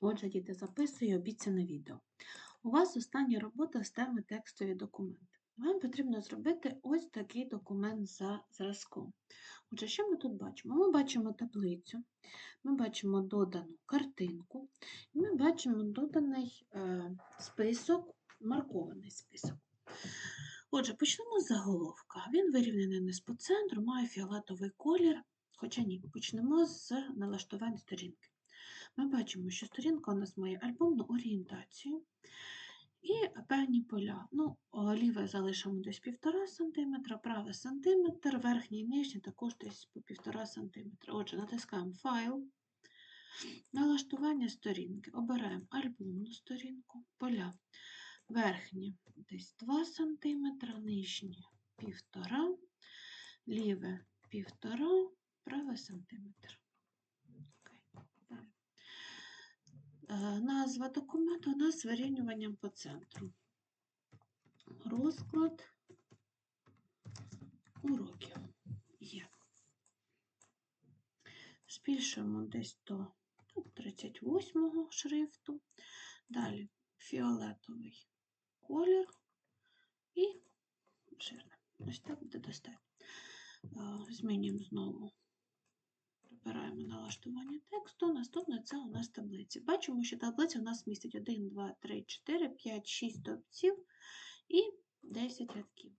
Отже, діти, записую обіцяне відео. У вас остання робота з теми текстові документи. Вам потрібно зробити ось такий документ за зразком. Отже, що ми тут бачимо? Ми бачимо таблицю, ми бачимо додану картинку, і ми бачимо доданий е, список, маркований список. Отже, почнемо з заголовка. Він вирівняний не по центру, має фіолетовий колір, хоча ні, почнемо з налаштувань сторінки. Ми бачимо, що сторінка у нас має альбомну орієнтацію і певні поля. Ну, ліве залишимо десь 1,5 см, праве сантиметр, верхній нижній також десь по 1,5 см. Отже, натискаємо файл, налаштування сторінки, обираємо альбомну сторінку, поля. Верхні десь 2 см, нижні 1,5, ліве 1,5, праве сантиметр. Назва документу у нас з вирівнюванням по центру. Розклад уроків є. Збільшуємо десь до 38-го шрифту. Далі фіолетовий колір і жирне. Ось так буде достатньо. Е, Змінюємо знову. Вибираємо налаштування тексту. Наступне це у нас таблиці. Бачимо, що таблиця у нас містить 1, 2, 3, 4, 5, 6 стовпців і 10 рядків.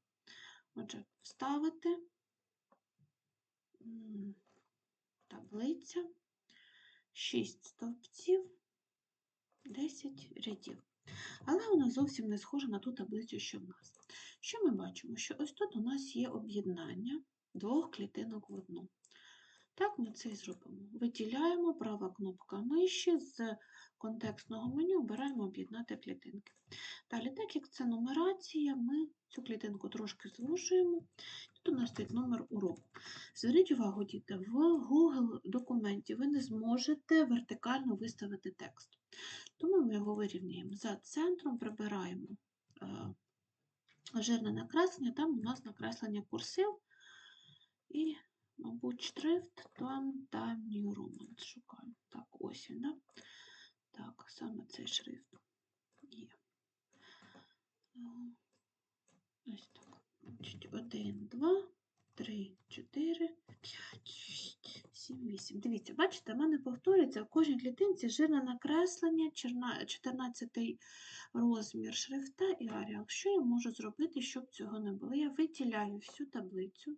Отже, вставити таблиця, 6 стовпців, 10 рядів. Але вона зовсім не схожа на ту таблицю, що в нас. Що ми бачимо? Що ось тут у нас є об'єднання двох клітинок в одну. Так, ми це і зробимо. Виділяємо права кнопка миші з контекстного меню, обираємо об'єднати клітинки. Далі, так як це нумерація, ми цю клітинку трошки звужуємо. Тут у нас стоїть номер уроку. Зверніть увагу, діти, в Google документі ви не зможете вертикально виставити текст. Тому ми його вирівнюємо за центром, прибираємо е, жирне накреслення, там у нас накреслення курсив і Мабуть, шрифт там Time New Roman. Шукаю. Так, ось він, да? Так, саме цей шрифт є. Ось так. Значить, 1, 2, 3, 4, 5, 6, 7, 8. Дивіться, бачите, в мене повторюється в кожній клітинці жирне накреслення, 14 розмір шрифта і аріал. Що я можу зробити, щоб цього не було? Я виділяю всю таблицю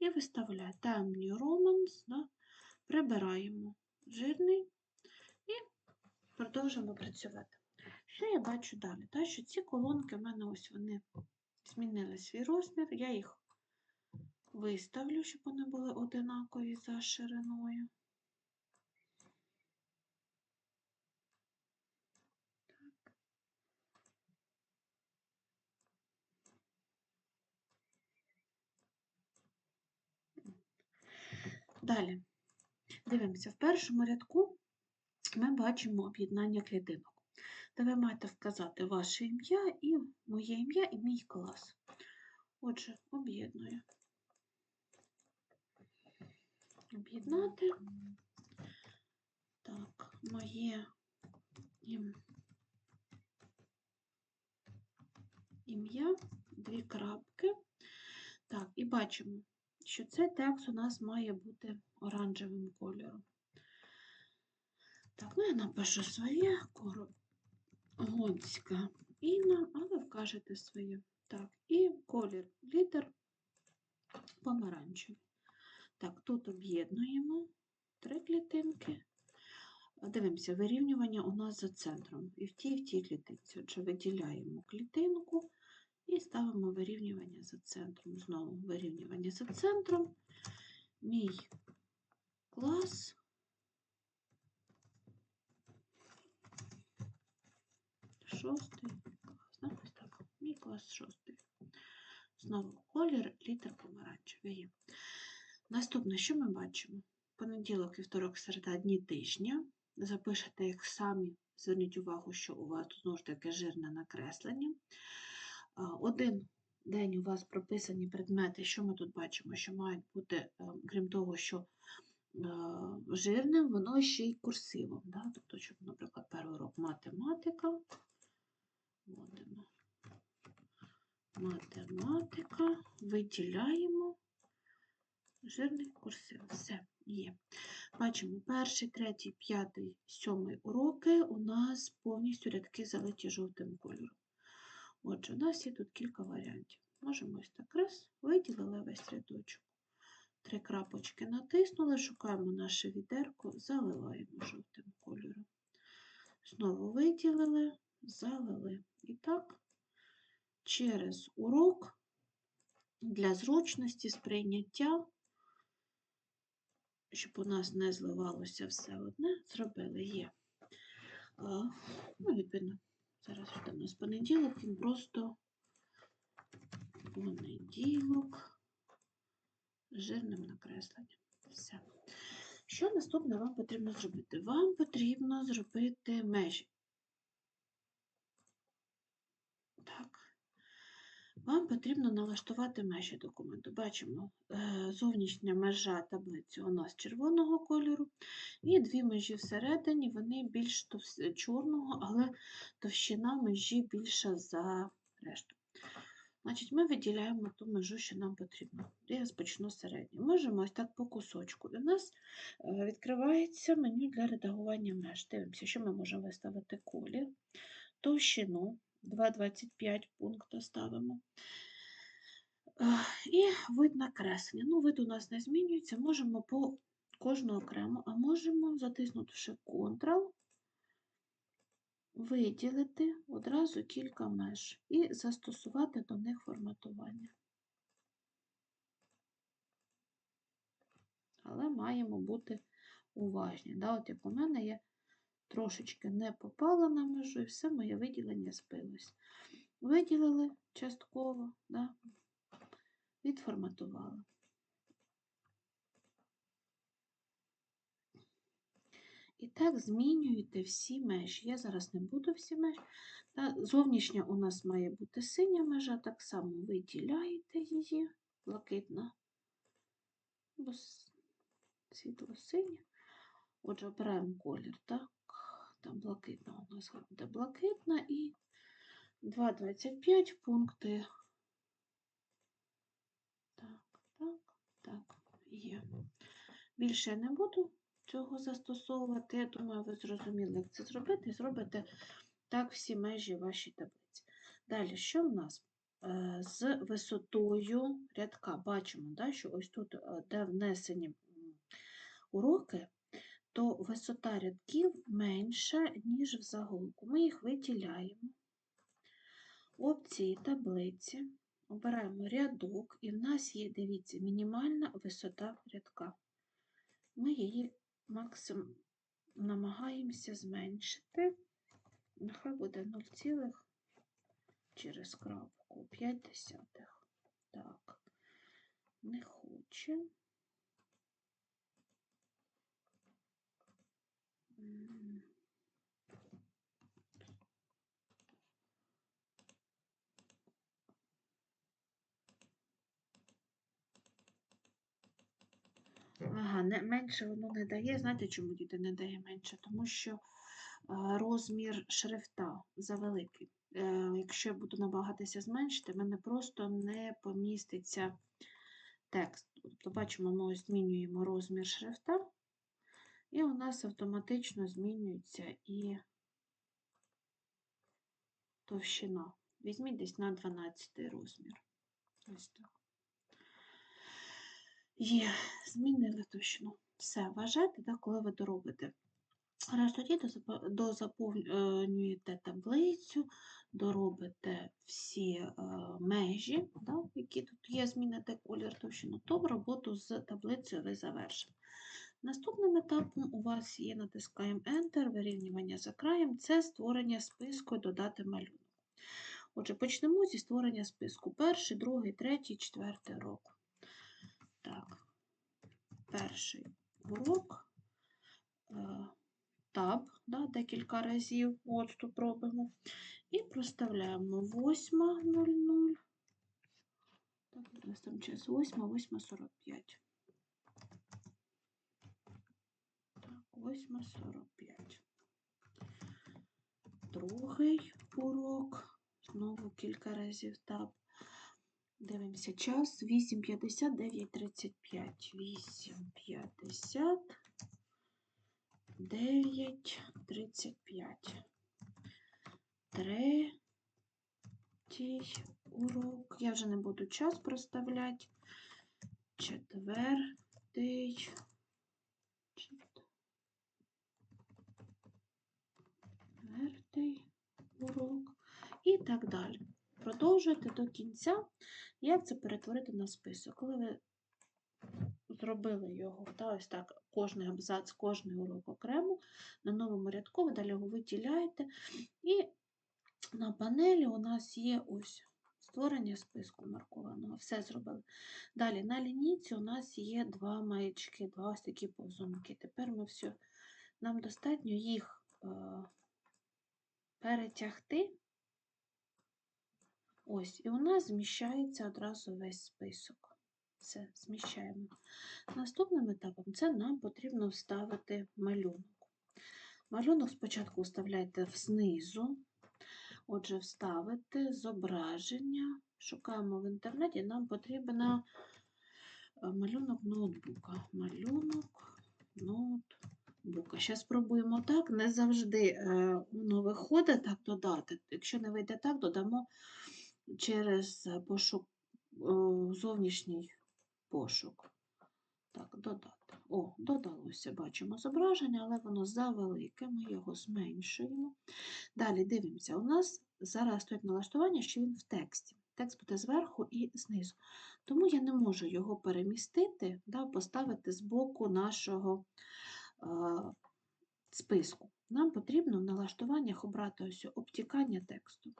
і виставляю темні романс, да, прибираємо жирний і продовжуємо працювати. Що я бачу далі? Та, що ці колонки в мене ось вони змінили свій розмір, я їх виставлю, щоб вони були одинакові за шириною. Далі. Дивимося, в першому рядку ми бачимо об'єднання клітинок. Де ви маєте вказати ваше ім'я і моє ім'я і мій клас. Отже, об'єдную. Об'єднати. Так, моє ім'я, дві крапки. Так, і бачимо, що цей текст у нас має бути оранжевим кольором. Так, ну я напишу своє Корогонська Інна, а ви вкажете своє. Так, і колір літер помаранчевий. Так, тут об'єднуємо три клітинки. Дивимося, вирівнювання у нас за центром. І в тій, і в тій клітинці. Отже, виділяємо клітинку і ставимо вирівнювання за центром. Знову вирівнювання за центром. Мій клас. Шостий клас. Так. Мій клас шостий. Знову колір, літер помаранчевий. Наступне, що ми бачимо? Понеділок, вівторок, середа, дні тижня. Запишете їх самі. Зверніть увагу, що у вас знову ж таки жирне накреслення. Один день у вас прописані предмети, що ми тут бачимо, що мають бути, е, крім того, що е, жирним, воно ще й курсивом. Да? Тобто, щоб, наприклад, перший урок математика. Вводимо математика, виділяємо жирний курсив. Все, є. Бачимо, перший, третій, п'ятий, сьомий уроки у нас повністю рядки залиті жовтим кольором. Отже, у нас є тут кілька варіантів. Можемо ось так раз, виділили весь рядочок. Три крапочки натиснули, шукаємо наше відерко, заливаємо жовтим кольором. Знову виділили, залили. І так, через урок для зручності сприйняття, щоб у нас не зливалося все одне, зробили є. Ну, відповідно, зараз що у нас понеділок, він просто понеділок жирним накресленням. Все. Що наступне вам потрібно зробити? Вам потрібно зробити межі. Так. Вам потрібно налаштувати межі документу. Бачимо, е, зовнішня межа таблиці у нас червоного кольору, і дві межі всередині, вони більш чорного, але товщина межі більша за решту. Значить, ми виділяємо ту межу, що нам потрібно. Я розпочну середню. Можемо ось так по кусочку. У нас е, відкривається меню для редагування меж. Дивимося, що ми можемо виставити колір, товщину 2,25 пункту ставимо. І вид накреслення. Ну, вид у нас не змінюється. Можемо по кожну окремо, а можемо, затиснувши Ctrl, виділити одразу кілька меж і застосувати до них форматування. Але маємо бути уважні. Да? От як у мене я трошечки не попала на межу, і все моє виділення збилось. Виділили частково, да? відформатували. І так змінюєте всі межі. Я зараз не буду всі межі. Та зовнішня у нас має бути синя межа, так само виділяєте її, блакитна, бо світло-синя. Отже, обираємо колір, так, там блакитна у нас буде блакитна і 2,25 пункти. Так, так, так, є. Більше не буду цього застосовувати. Я думаю, ви зрозуміли, як це зробити. Зробите так всі межі вашій таблиці. Далі, що в нас? Е, З висотою рядка бачимо, да, що ось тут, е, де внесені уроки, то висота рядків менша, ніж в заголовку. Ми їх виділяємо. Опції таблиці. Обираємо рядок, і в нас є, дивіться, мінімальна висота рядка. Ми її максимум намагаємося зменшити. Нехай буде 0, цілих через крапку 5 десятих. Так, не хоче. Ага, не, менше воно не дає. Знаєте, чому діти не дає менше? Тому що е, розмір шрифта завеликий. Е, Якщо я буду намагатися зменшити, в мене просто не поміститься текст. Тобто, бачимо, ми змінюємо розмір шрифта, і у нас автоматично змінюється і товщина. Візьміть десь на 12 розмір. Ось так. Є, змінили точно. Все, вважайте, так, коли ви доробите. Раз тоді дозаповнюєте таблицю, доробите всі е, межі, які тут є, зміните колір товщину, то роботу з таблицею ви завершите. Наступним етапом у вас є натискаємо Enter, вирівнювання за краєм, це створення списку додати малюнок. Отже, почнемо зі створення списку. Перший, другий, третій, четвертий урок. Так, перший урок. е, Таб, да, декілька разів отступ робимо. І проставляємо 8.00. Так, у нас там час 8, 8.45. Так, 8.45. другий урок. Знову кілька разів тап. Дивимося час. 8.50, 9.35. 8.50, 9.35. Третій урок. Я вже не буду час проставляти. Четвертий. Урок. І так далі. Продовжуйте до кінця. Як це перетворити на список? Коли ви зробили його, та ось так, кожний абзац, кожний урок окремо, на новому рядку ви далі його виділяєте. І на панелі у нас є ось створення списку маркованого. Все зробили. Далі на лінійці у нас є два маячки, два ось такі повзунки. Тепер ми все, нам достатньо їх е, перетягти. Ось, і у нас зміщається одразу весь список. Все, зміщаємо. Наступним етапом це нам потрібно вставити малюнок. Малюнок спочатку вставляйте знизу. Отже, вставити зображення. Шукаємо в інтернеті, нам потрібен малюнок ноутбука. Малюнок ноутбука. Зараз спробуємо так. Не завжди е, воно виходить так додати. Якщо не вийде так, додамо через пошук, зовнішній пошук. Так, додати. О, додалося, бачимо зображення, але воно завелике, ми його зменшуємо. Далі дивимося, у нас зараз стоїть налаштування, що він в тексті. Текст буде зверху і знизу. Тому я не можу його перемістити, да, поставити з боку нашого списку. Нам потрібно в налаштуваннях обрати ось обтікання тексту.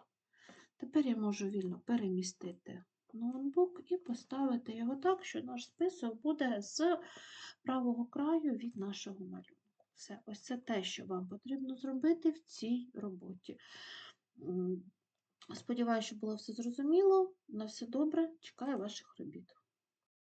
Тепер я можу вільно перемістити ноутбук і поставити його так, що наш список буде з правого краю від нашого малюнку. Все, ось це те, що вам потрібно зробити в цій роботі. Сподіваюся, що було все зрозуміло. На все добре, чекаю ваших робіт.